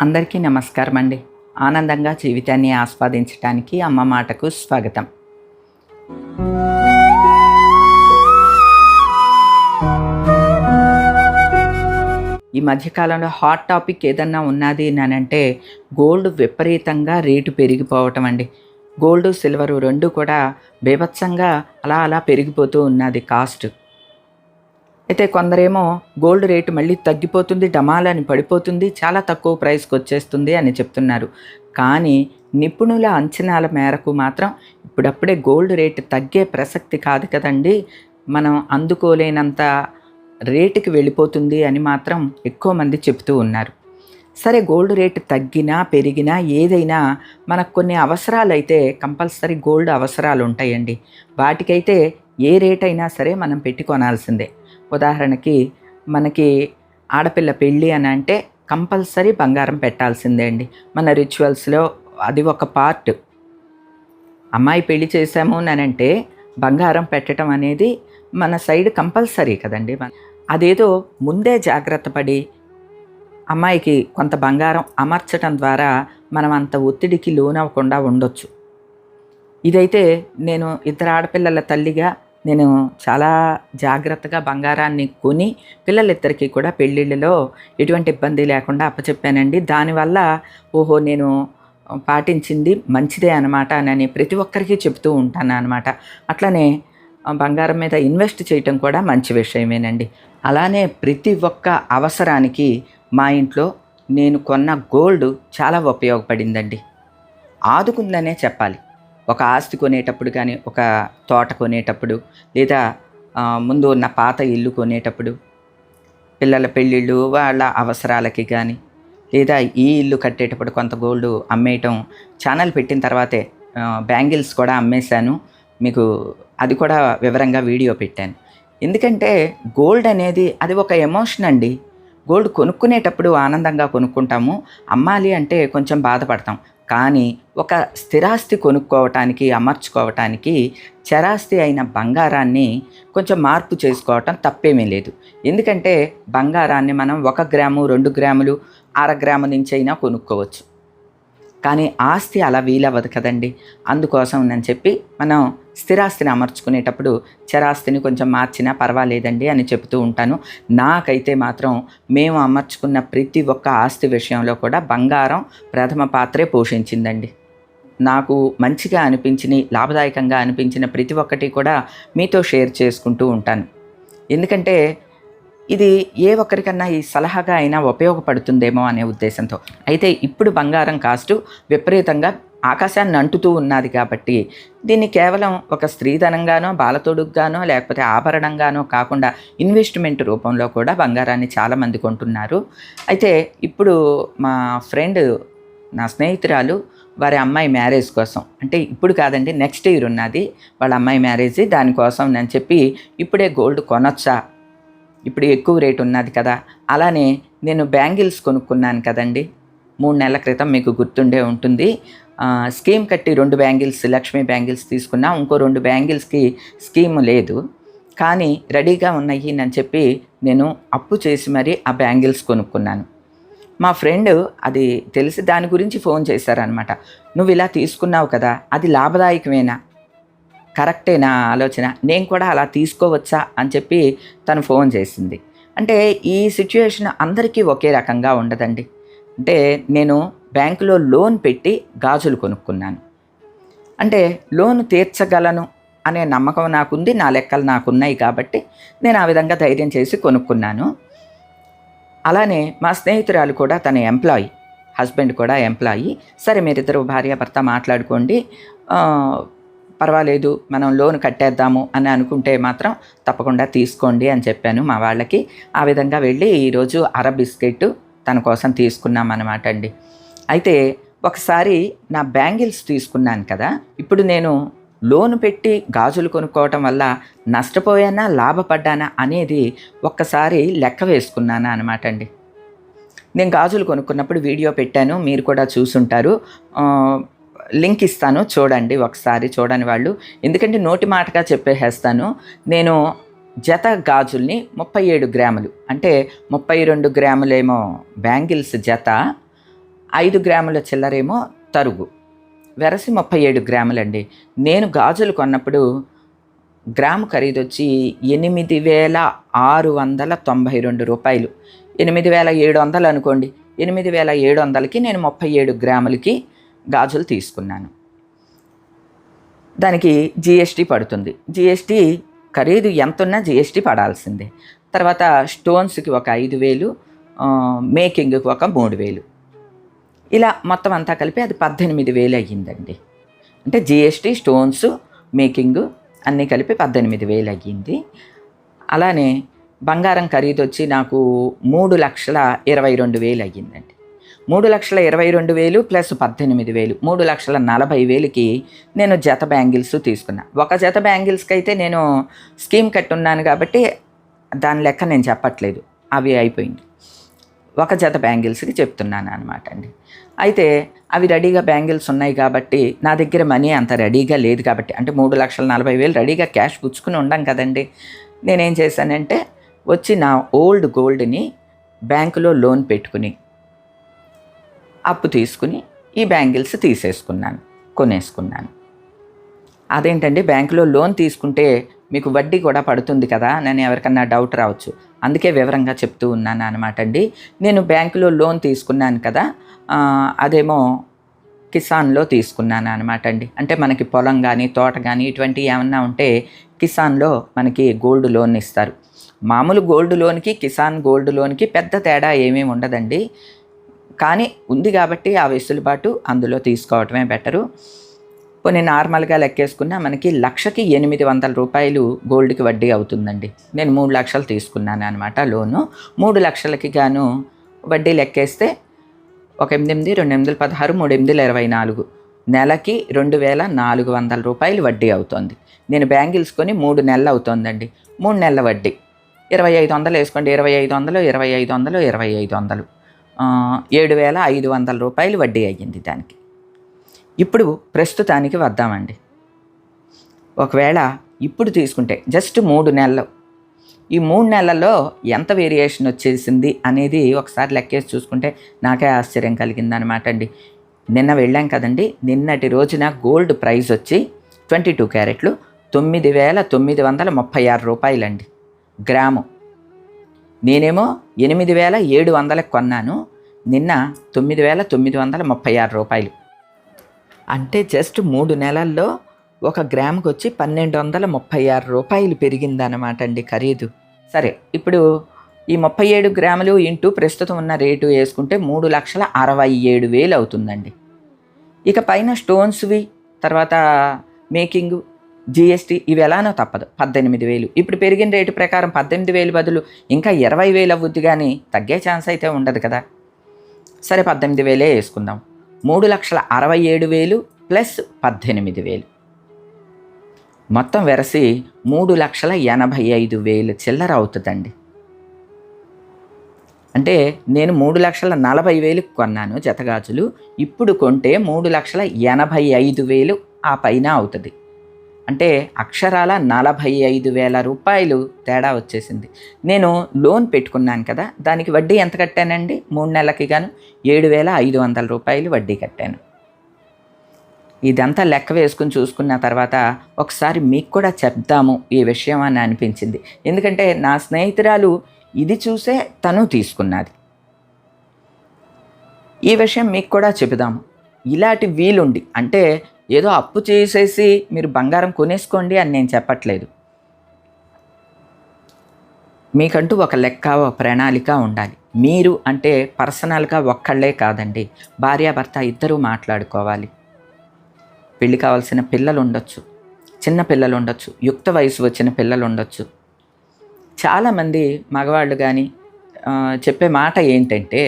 అందరికీ నమస్కారం అండి ఆనందంగా జీవితాన్ని ఆస్వాదించడానికి అమ్మ మాటకు స్వాగతం. ఈ మధ్యకాలంలో హాట్ టాపిక్ ఏదన్నా ఉన్నది అంటే గోల్డ్ విపరీతంగా రేటు పెరిగిపోవటం అండి. గోల్డ్ సిల్వర్ రెండు కూడా బీభత్సంగా అలా అలా పెరిగిపోతూ ఉన్నది కాస్ట్. అయితే కొందరేమో గోల్డ్ రేటు మళ్ళీ తగ్గిపోతుంది డమాలని పడిపోతుంది చాలా తక్కువ ప్రైస్కి వచ్చేస్తుంది అని చెప్తున్నారు. కానీ నిపుణుల అంచనాల మేరకు మాత్రం ఇప్పుడప్పుడే గోల్డ్ రేటు తగ్గే ప్రసక్తి కాదు కదండి. మనం అందుకోలేనంత రేటుకి వెళ్ళిపోతుంది అని మాత్రం ఎక్కువ మంది చెప్తూ ఉన్నారు. సరే గోల్డ్ రేటు తగ్గినా పెరిగినా ఏదైనా మనకు కొన్ని అవసరాలు అయితే కంపల్సరీ గోల్డ్ అవసరాలు ఉంటాయండి. వాటికైతే ఏ రేట్ అయినా సరే మనం పెట్టి కొనాల్సిందే ఉదాహరణకి మనకి ఆడపిల్ల పెళ్ళి అని అంటే కంపల్సరీ బంగారం పెట్టాల్సిందే అండి. మన రిచువల్స్లో అది ఒక పార్ట్. అమ్మాయి పెళ్ళి చేసాము అని అంటే బంగారం పెట్టడం అనేది మన సైడ్ కంపల్సరీ కదండి. మన- అదేదో ముందే జాగ్రత్త పడి అమ్మాయికి కొంత బంగారం అమర్చడం ద్వారా మనం అంత ఒత్తిడికి లోనవ్వకుండా ఉండొచ్చు. ఇదైతే నేను ఇద్దరు ఆడపిల్లల తల్లిగా నేను చాలా జాగ్రత్తగా బంగారాన్ని కొని పిల్లలిద్దరికీ కూడా పెళ్ళిళ్ళలో ఎటువంటి ఇబ్బంది లేకుండా అప్పచెప్పానండి. దానివల్ల ఓహో నేను పాటించింది మంచిదే అనమాట అని ప్రతి ఒక్కరికి చెప్తూ ఉంటాను అనమాట అట్లనే బంగారం మీద ఇన్వెస్ట్ చేయటం కూడా మంచి విషయమేనండి. అలానే ప్రతి ఒక్క అవసరానికి మా ఇంట్లో నేను కొన్న గోల్డ్ చాలా ఉపయోగపడిందండి. ఆదుకుందనే చెప్పాలి. ఒక ఆస్తి కొనేటప్పుడు కానీ ఒక తోట కొనేటప్పుడు లేదా ముందు ఉన్న పాత ఇల్లు కొనేటప్పుడు పిల్లల పెళ్ళిళ్ళు వాళ్ళ అవసరాలకి కానీ లేదా ఈ ఇల్లు కట్టేటప్పుడు కొంత గోల్డ్ అమ్మేయటం ఛానల్ పెట్టిన తర్వాతే బ్యాంగిల్స్ కూడా అమ్మేశాను. మీకు అది కూడా వివరంగా వీడియో పెట్టాను. ఎందుకంటే గోల్డ్ అనేది అది ఒక ఎమోషన్ అండి. గోల్డ్ కొనుక్కునేటప్పుడు ఆనందంగా కొనుక్కుంటాము. అమ్మాలి అంటే కొంచెం బాధపడతాం. కానీ ఒక స్థిరాస్తి కొనుక్కోవటానికి అమర్చుకోవటానికి చరాస్తి అయిన బంగారాన్ని కొంచెం మార్పు చేసుకోవటం తప్పేమీ లేదు. ఎందుకంటే బంగారాన్ని మనం ఒక గ్రాము రెండు గ్రాములు అర గ్రాము నుంచి అయినా కొనుక్కోవచ్చు. కానీ ఆస్తి అలా వీలవ్వదు కదండి. అందుకోసం అని చెప్పి మనం స్థిరాస్తిని అమర్చుకునేటప్పుడు చరాస్తిని కొంచెం మార్చినా పర్వాలేదండి అని చెబుతూ ఉంటాను. నాకైతే మాత్రం మేము అమర్చుకున్న ప్రతి ఒక్క ఆస్తి విషయంలో కూడా బంగారం ప్రథమ పాత్రే పోషించిందండి. నాకు మంచిగా అనిపించిన లాభదాయకంగా అనిపించిన ప్రతి ఒక్కటి కూడా మీతో షేర్ చేసుకుంటూ ఉంటాను. ఎందుకంటే ఇది ఏ ఒక్కరికన్నా ఈ సలహాగా అయినా ఉపయోగపడుతుందేమో అనే ఉద్దేశంతో. అయితే ఇప్పుడు బంగారం కాస్టు విపరీతంగా ఆకాశాన్ని అంటుతూ ఉన్నది కాబట్టి దీన్ని కేవలం ఒక స్త్రీధనంగానో బాలతోడుగానో లేకపోతే ఆభరణంగానో కాకుండా ఇన్వెస్ట్మెంట్ రూపంలో కూడా బంగారాన్ని చాలామంది కొంటున్నారు. అయితే ఇప్పుడు మా ఫ్రెండ్ నా స్నేహితురాలు వారి అమ్మాయి మ్యారేజ్ కోసం అంటే ఇప్పుడు కాదండి నెక్స్ట్ ఇయర్ ఉన్నది. వాళ్ళ అమ్మాయి మ్యారేజ్ దానికోసం నేను చెప్పి ఇప్పుడే గోల్డ్ కొనొచ్చా? ఇప్పుడు ఎక్కువ రేట్ ఉన్నది కదా. అలానే నేను బ్యాంగిల్స్ కొనుక్కున్నాను కదండి. మూడు నెలల క్రితం మీకు గుర్తుండే ఉంటుంది. స్కీమ్ కట్టి రెండు బ్యాంగిల్స్ లక్ష్మీ బ్యాంగిల్స్ తీసుకున్నా ఇంకో రెండు బ్యాంగిల్స్కి స్కీమ్ లేదు. కానీ రెడీగా ఉన్నాయి అని చెప్పి నేను అప్పు చేసి మరీ ఆ బ్యాంగిల్స్ కొనుక్కున్నాను. మా ఫ్రెండ్ అది తెలిసి దాని గురించి ఫోన్ చేశారనమాట నువ్వు ఇలా తీసుకున్నావు కదా అది లాభదాయకమేనా? కరెక్టేనా ఆలోచన నేను కూడా అలా తీసుకోవచ్చా? అని చెప్పి తను ఫోన్ చేసింది. అంటే ఈ సిచ్యుయేషన్ అందరికీ ఒకే రకంగా ఉండదండి. అంటే నేను బ్యాంకులో లోన్ పెట్టి గాజులు కొనుక్కున్నాను. అంటే లోన్ తీర్చగలను అనే నమ్మకం నాకుంది నా లెక్కలు నాకున్నాయి కాబట్టి నేను ఆ విధంగా ధైర్యం చేసి కొనుక్కున్నాను. అలానే మా స్నేహితురాలు కూడా తన ఎంప్లాయీ హస్బెండ్ కూడా ఎంప్లాయీ. సరే మీరిద్దరు భార్యాభర్త మాట్లాడుకోండి. పర్వాలేదు మనం లోన్ కట్టేద్దాము అని అనుకుంటే మాత్రం తప్పకుండా తీసుకోండి అని చెప్పాను మా వాళ్ళకి. ఆ విధంగా వెళ్ళి ఈరోజు అర బిస్కెట్ తన కోసం తీసుకున్నాం అనమాట అండి. అయితే ఒకసారి నా బ్యాంగిల్స్ తీసుకున్నాను కదా ఇప్పుడు నేను లోన్ పెట్టి గాజులు కొనుక్కోవటం వల్ల నష్టపోయానా లాభపడ్డానా అనేది ఒక్కసారి లెక్క వేసుకున్నాను అనమాట అండి. నేను గాజులు కొనుక్కున్నప్పుడు వీడియో పెట్టాను మీరు కూడా చూసుంటారు. లింక్ ఇస్తాను చూడండి ఒకసారి చూడని వాళ్ళు. ఎందుకంటే నోటి మాటగా చెప్పేసేస్తాను. నేను జత గాజుల్ని ముప్పై ఏడు గ్రాములు అంటే ముప్పై రెండు గ్రాములేమో బ్యాంగిల్స్ జత ఐదు గ్రాముల చిల్లరేమో తరుగు. వెరసి ముప్పై ఏడు గ్రాములండి. నేను గాజులు కొన్నప్పుడు గ్రాము ఖరీదు వచ్చి ఎనిమిది వేల ఆరు వందల తొంభై రెండు రూపాయలు. ఎనిమిది వేల ఏడు వందలు అనుకోండి. ఎనిమిది వేల ఏడు వందలకి నేను ముప్పై ఏడు గ్రాములకి గాజులు తీసుకున్నాను. దానికి జిఎస్టీ పడుతుంది. జిఎస్టీ ఖరీదు ఎంతున్నా జిఎస్టీ పడాల్సిందే. తర్వాత స్టోన్స్కి ఒక ఐదు వేలు మేకింగ్కి ఒక మూడు వేలు. ఇలా మొత్తం అంతా కలిపి అది పద్దెనిమిది వేలు అయ్యిందండి. అంటే జిఎస్టీ స్టోన్స్ మేకింగ్ అన్నీ కలిపి పద్దెనిమిది వేలు అయ్యింది. అలానే బంగారం ఖరీదు వచ్చి నాకు మూడు లక్షల ఇరవై రెండు వేలు అయ్యిందండి. మూడు లక్షల ఇరవై రెండు వేలు ప్లస్ పద్దెనిమిది వేలు మూడు లక్షల నలభై వేలకి నేను జత బ్యాంగిల్స్ తీసుకున్నా. ఒక జత బ్యాంగిల్స్కి అయితే నేను స్కీమ్ కట్టున్నాను కాబట్టి దాని లెక్క నేను చెప్పట్లేదు. అవి అయిపోయింది. ఒక జత బ్యాంగిల్స్కి చెప్తున్నాను అనమాట అండి. అయితే అవి రెడీగా బ్యాంగిల్స్ ఉన్నాయి కాబట్టి నా దగ్గర మనీ అంత రెడీగా లేదు కాబట్టి అంటే మూడు లక్షల నలభై వేలు రెడీగా క్యాష్ పుచ్చుకుని ఉండం కదండి. నేనేం చేశానంటే వచ్చి నా ఓల్డ్ గోల్డ్ని బ్యాంకులో లోన్ పెట్టుకుని అప్పు తీసుకుని ఈ బ్యాంగిల్స్ తీసేసుకున్నాను కొనేసుకున్నాను. అదేంటండి? బ్యాంకులో లోన్ తీసుకుంటే మీకు వడ్డీ కూడా పడుతుంది కదా నేను ఎవరికన్నా డౌట్ రావచ్చు. అందుకే వివరంగా చెప్తూ ఉన్నాను అనమాట అండి. నేను బ్యాంకులో లోన్ తీసుకున్నాను కదా అదేమో కిసాన్లో తీసుకున్నాను అనమాట అండి. అంటే మనకి పొలం కానీ తోట కానీ ఇటువంటివి ఏమన్నా ఉంటే కిసాన్లో మనకి గోల్డ్ లోన్ ఇస్తారు. మామూలు గోల్డ్ లోన్కి కిసాన్ గోల్డ్ లోన్కి పెద్ద తేడా ఏమీ ఉండదండి. కానీ ఉంది కాబట్టి ఆ వెసులుబాటు అందులో తీసుకోవటమే బెటరు. కొన్ని నార్మల్గా లెక్కేసుకున్నా మనకి లక్షకి ఎనిమిది వందల రూపాయలు గోల్డ్కి వడ్డీ అవుతుందండి. నేను మూడు లక్షలు తీసుకున్నాను అనమాట లోను. మూడు లక్షలకి గాను వడ్డీ లెక్కేస్తే ఒక ఎనిమిది రెండు ఎనిమిది పదహారు మూడు ఎనిమిది ఇరవై నాలుగు. నెలకి రెండు వేల నాలుగు వందల రూపాయలు వడ్డీ అవుతుంది. నేను బ్యాంగిల్స్ కొని మూడు నెలలు అవుతుందండి. మూడు నెలల వడ్డీ. ఇరవై ఐదు వందలు వేసుకోండి. ఇరవై ఐదు వందలు ఇరవై ఐదు వందలు ఇరవై ఐదు వందలు. ఏడు వేల ఐదు వందల రూపాయలు వడ్డీ అయ్యింది దానికి. ఇప్పుడు ప్రస్తుతానికి వద్దామండి. ఒకవేళ ఇప్పుడు తీసుకుంటే జస్ట్ మూడు నెలలు. ఈ మూడు నెలల్లో ఎంత వేరియేషన్ వచ్చేసింది అనేది ఒకసారి లెక్కేసి చూసుకుంటే నాకే ఆశ్చర్యం కలిగింది అనమాట అండి. నిన్న వెళ్ళాం కదండి నిన్నటి రోజున గోల్డ్ ప్రైస్ వచ్చి ట్వంటీ టూ క్యారెట్లు తొమ్మిది వేల తొమ్మిది వందల ముప్పై ఆరు రూపాయలండి. గ్రాము. నేనేమో ఎనిమిది వేల ఏడు వందలకు కొన్నాను నిన్న తొమ్మిది వేల తొమ్మిది వందల ముప్పై ఆరు రూపాయలు. అంటే జస్ట్ మూడు నెలల్లో ఒక గ్రాముకి వచ్చి పన్నెండు వందల ముప్పై ఆరు రూపాయలు పెరిగిందనమాట అండి ఖరీదు. సరే ఇప్పుడు ఈ ముప్పై ఏడు గ్రాములు ఇంటూ ప్రస్తుతం ఉన్న రేటు వేసుకుంటే మూడు లక్షల అరవై ఏడు వేలు అవుతుందండి. ఇక పైన స్టోన్స్వి తర్వాత మేకింగ్ జిఎస్టీ ఇవి ఎలానో తప్పదు పద్దెనిమిది వేలు. ఇప్పుడు పెరిగిన రేటు ప్రకారం పద్దెనిమిది వేలు బదులు ఇంకా ఇరవై వేలు అవ్వద్దు కానీ తగ్గే ఛాన్స్ అయితే ఉండదు కదా. సరే పద్దెనిమిది వేలే వేసుకుందాం. మూడు లక్షల అరవై ఏడు వేలు ప్లస్ పద్దెనిమిది వేలు. మొత్తం వెరసి మూడు లక్షల ఎనభై ఐదు వేలు చిల్లర అవుతుందండి అంటే నేను మూడు లక్షల నలభై వేలకు కొన్నాను జతగాజులు. ఇప్పుడు కొంటే మూడు లక్షల ఎనభై ఐదు వేలు ఆ పైన అవుతుంది. అంటే అక్షరాల నలభై ఐదు వేల రూపాయలు తేడా వచ్చేసింది. నేను లోన్ పెట్టుకున్నాను కదా దానికి వడ్డీ ఎంత కట్టానండి? మూడు నెలలకి గాను ఏడు వేల ఐదు వందల రూపాయలు వడ్డీ కట్టాను. ఇదంతా లెక్క వేసుకుని చూసుకున్న తర్వాత ఒకసారి మీకు కూడా చెప్దాము ఈ విషయం అని అనిపించింది. ఎందుకంటే నా స్నేహితురాలు ఇది చూసే తను తీసుకున్నది. ఈ విషయం మీకు కూడా చెబుదాము. ఇలాంటి వీలుండి అంటే ఏదో అప్పు చేసేసి మీరు బంగారం కొనేసుకోండి అని నేను చెప్పట్లేదు. మీకంటూ ఒక లెక్క ఒక ప్రణాళిక ఉండాలి. మీరు అంటే పర్సనల్గా ఒక్కళ్ళే కాదండి భార్యాభర్త ఇద్దరూ మాట్లాడుకోవాలి. పెళ్ళి కావాల్సిన పిల్లలు ఉండొచ్చు చిన్న పిల్లలు ఉండొచ్చు యుక్త వయసు వచ్చిన పిల్లలు ఉండొచ్చు. చాలామంది మగవాళ్ళు కానీ చెప్పే మాట ఏంటంటే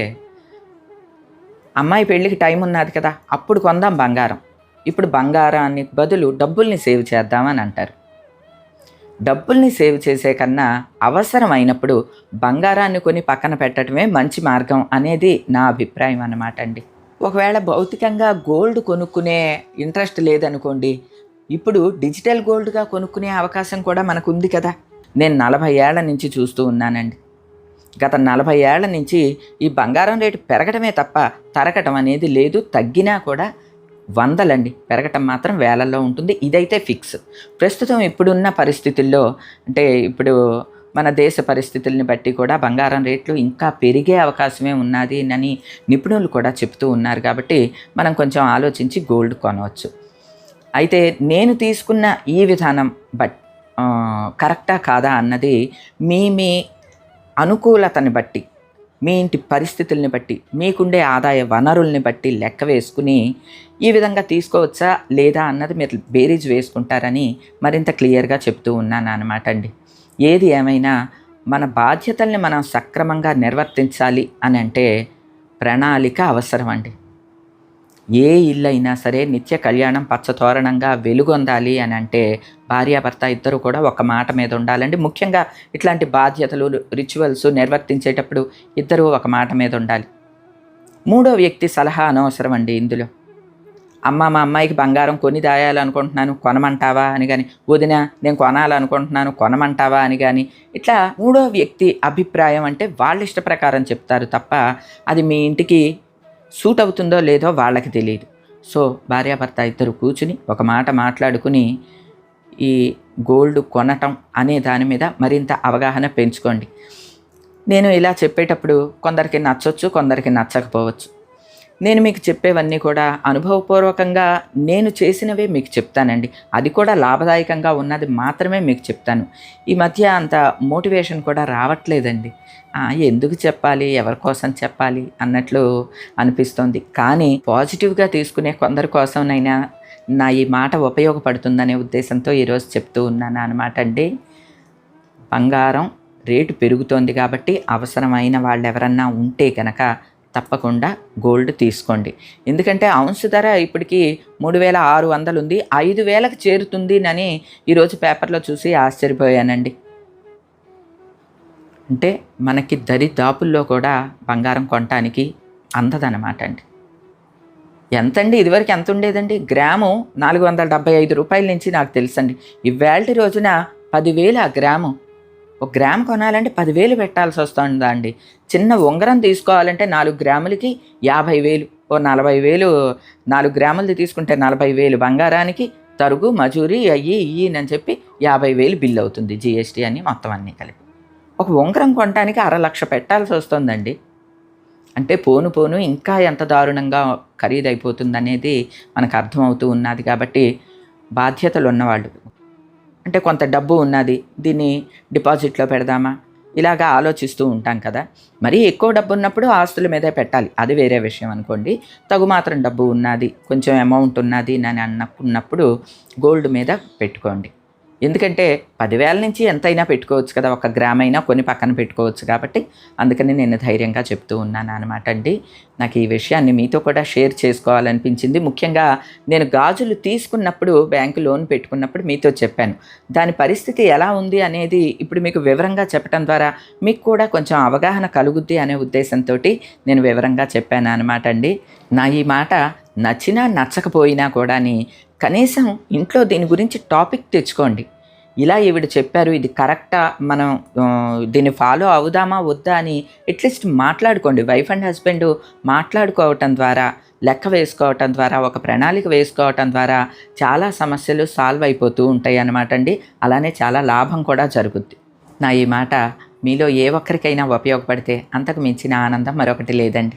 అమ్మాయి పెళ్ళికి టైం ఉన్నది కదా అప్పుడు కొందాం బంగారం. ఇప్పుడు బంగారాన్ని బదులు డబ్బుల్ని సేవ్ చేద్దామని అంటారు. డబ్బుల్ని సేవ్ చేసే కన్నా అవసరం అయినప్పుడు బంగారాన్ని కొని పక్కన పెట్టడమే మంచి మార్గం అనేది నా అభిప్రాయం అన్నమాట అండి. ఒకవేళ భౌతికంగా గోల్డ్ కొనుక్కునే ఇంట్రెస్ట్ లేదనుకోండి ఇప్పుడు డిజిటల్ గోల్డ్గా కొనుక్కునే అవకాశం కూడా మనకు ఉంది కదా. నేను నలభై ఏళ్ళ నుంచి చూస్తూ ఉన్నానండి. గత నలభై ఏళ్ళ నుంచి ఈ బంగారం రేటు పెరగడమే తప్ప తరగటం అనేది లేదు తగ్గినా కూడా వందలండి. పెరగటం మాత్రం వేలల్లో ఉంటుంది. ఇదైతే ఫిక్స్. ప్రస్తుతం ఇప్పుడున్న పరిస్థితుల్లో అంటే ఇప్పుడు మన దేశ పరిస్థితుల్ని బట్టి కూడా బంగారం రేట్లు ఇంకా పెరిగే అవకాశమే ఉన్నది అని నిపుణులు కూడా చెప్తూ ఉన్నారు కాబట్టి మనం కొంచెం ఆలోచించి గోల్డ్ కొనవచ్చు. అయితే నేను తీసుకున్న ఈ విధానం బట్ కరెక్టా కాదా అన్నది మీ మీ అనుకూలతని బట్టి మీ ఇంటి పరిస్థితుల్ని బట్టి మీకుండే ఆదాయ వనరుల్ని బట్టి లెక్క వేసుకుని ఈ విధంగా తీసుకోవచ్చా లేదా అన్నది మీరు బేరీజ్ వేసుకుంటారని మరింత క్లియర్గా చెప్తూ ఉన్నాను అనమాట అండి. ఏది ఏమైనా మన బాధ్యతల్ని మనం సక్రమంగా నిర్వర్తించాలి అని అంటే ప్రణాళిక అవసరం అండి. ఏ ఇల్లు అయినా సరే నిత్య కళ్యాణం పచ్చతోరణంగా వెలుగొందాలి అని అంటే భార్యాభర్త ఇద్దరు కూడా ఒక మాట మీద ఉండాలండి. ముఖ్యంగా ఇట్లాంటి బాధ్యతలు రిచువల్స్ నిర్వర్తించేటప్పుడు ఇద్దరు ఒక మాట మీద ఉండాలి. మూడో వ్యక్తి సలహా అనవసరం అండి ఇందులో. అమ్మ మా అమ్మాయికి బంగారం కొని దాయాలనుకుంటున్నాను కొనమంటావా అని కానీ వదిన నేను కొనాలనుకుంటున్నాను కొనమంటావా అని కానీ ఇట్లా మూడో వ్యక్తి అభిప్రాయం అంటే వాళ్ళ ఇష్ట ప్రకారం చెప్తారు తప్ప అది మీ ఇంటికి సూట్ అవుతుందో లేదో వాళ్ళకి తెలియదు. సో భార్యాభర్త ఇద్దరు కూర్చుని ఒక మాట మాట్లాడుకుని ఈ గోల్డ్ కొనటం అనే దాని మీద మరింత అవగాహన పెంచుకోండి. నేను ఇలా చెప్పేటప్పుడు కొందరికి నచ్చొచ్చు కొందరికి నచ్చకపోవచ్చు. నేను మీకు చెప్పేవన్నీ కూడా అనుభవపూర్వకంగా నేను చేసినవే మీకు చెప్తానండి. అది కూడా లాభదాయకంగా ఉన్నది మాత్రమే మీకు చెప్తాను. ఈ మధ్య అంత మోటివేషన్ కూడా రావట్లేదండి. ఎందుకు చెప్పాలి ఎవరి కోసం చెప్పాలి అన్నట్లు అనిపిస్తోంది. కానీ పాజిటివ్గా తీసుకునే కొందరి కోసంనైనా నా ఈ మాట ఉపయోగపడుతుందనే ఉద్దేశంతో ఈరోజు చెప్తూ ఉన్నాను అనమాట అండి బంగారం రేటు పెరుగుతోంది కాబట్టి అవసరమైన వాళ్ళు ఎవరన్నా ఉంటే కనుక తప్పకుండా గోల్డ్ తీసుకోండి. ఎందుకంటే ఔన్స్ ధర ఇప్పటికి మూడు వేల ఆరు వందలు ఉంది. ఐదు వేలకు చేరుతుంది అని ఈరోజు పేపర్లో చూసి ఆశ్చర్యపోయానండి. అంటే మనకి దరిదాపుల్లో కూడా బంగారం కొనటానికి అందదనమాట అండి. ఎంతండి? ఇదివరకు ఎంత ఉండేదండి? గ్రాము నాలుగు వందల డెబ్బై ఐదు రూపాయల నుంచి నాకు తెలుసండి. ఇవాళ రోజున పదివేలు ఆ గ్రాము. ఒక గ్రామ్ కొనాలంటే పదివేలు పెట్టాల్సి వస్తుందా అండి? చిన్న ఉంగరం తీసుకోవాలంటే నాలుగు గ్రాములకి యాభై వేలు. ఓ నలభై వేలు నాలుగు గ్రాములది తీసుకుంటే నలభై వేలు బంగారానికి తరుగు మజూరి అయ్యి ఇయ్యి అని చెప్పి యాభై వేలు బిల్ అవుతుంది. జిఎస్టీ అని మొత్తం అన్నీ కలిపి. ఒక ఉంగరం కొనడానికి అర లక్ష పెట్టాల్సి వస్తుందండి. అంటే పోను పోను ఇంకా ఎంత దారుణంగా ఖరీదైపోతుంది అనేది మనకు అర్థమవుతూ ఉన్నది కాబట్టి బాధ్యతలు ఉన్నవాళ్ళు. అంటే కొంత డబ్బు ఉన్నది దీన్ని డిపాజిట్లో పెడదామా? ఇలాగా ఆలోచిస్తూ ఉంటాం కదా. మరీ ఎక్కువ డబ్బు ఉన్నప్పుడు ఆస్తుల మీదే పెట్టాలి. అది వేరే విషయం అనుకోండి. తగు మాత్రం డబ్బు ఉన్నది కొంచెం అమౌంట్ ఉన్నది అని అన్నప్పుడు గోల్డ్ మీద పెట్టుకోండి. ఎందుకంటే పదివేల నుంచి ఎంతైనా పెట్టుకోవచ్చు కదా ఒక గ్రామ్ అయినా కొన్ని పక్కన పెట్టుకోవచ్చు కాబట్టి అందుకని నేను ధైర్యంగా చెప్తూ ఉన్నాను అనమాట అండి. నాకు ఈ విషయాన్ని మీతో కూడా షేర్ చేసుకోవాలనిపించింది. ముఖ్యంగా నేను గాజులు తీసుకున్నప్పుడు బ్యాంకు లోన్ పెట్టుకున్నప్పుడు మీతో చెప్పాను. దాని పరిస్థితి ఎలా ఉంది అనేది ఇప్పుడు మీకు వివరంగా చెప్పడం ద్వారా మీకు కూడా కొంచెం అవగాహన కలుగుద్ది అనే ఉద్దేశంతో నేను వివరంగా చెప్పాను అనమాట అండి. నా ఈ మాట నచ్చినా నచ్చకపోయినా కూడాని కనీసం ఇంట్లో దీని గురించి టాపిక్ తెచ్చుకోండి. ఇలా ఈవిడ చెప్పారు ఇది కరెక్టా? మనం దీన్ని ఫాలో అవుదామా? వద్దా? అని అట్లీస్ట్ మాట్లాడుకోండి. వైఫ్ అండ్ హస్బెండ్ మాట్లాడుకోవటం ద్వారా లెక్క వేసుకోవటం ద్వారా ఒక ప్రణాళిక వేసుకోవటం ద్వారా చాలా సమస్యలు సాల్వ్ అయిపోతూ ఉంటాయి అన్నమాట అండి. అలానే చాలా లాభం కూడా జరుగుద్ది. నా ఈ మాట మీలో ఏ ఒక్కరికైనా ఉపయోగపడితే అంతకు మించిన ఆనందం మరొకటి లేదండి.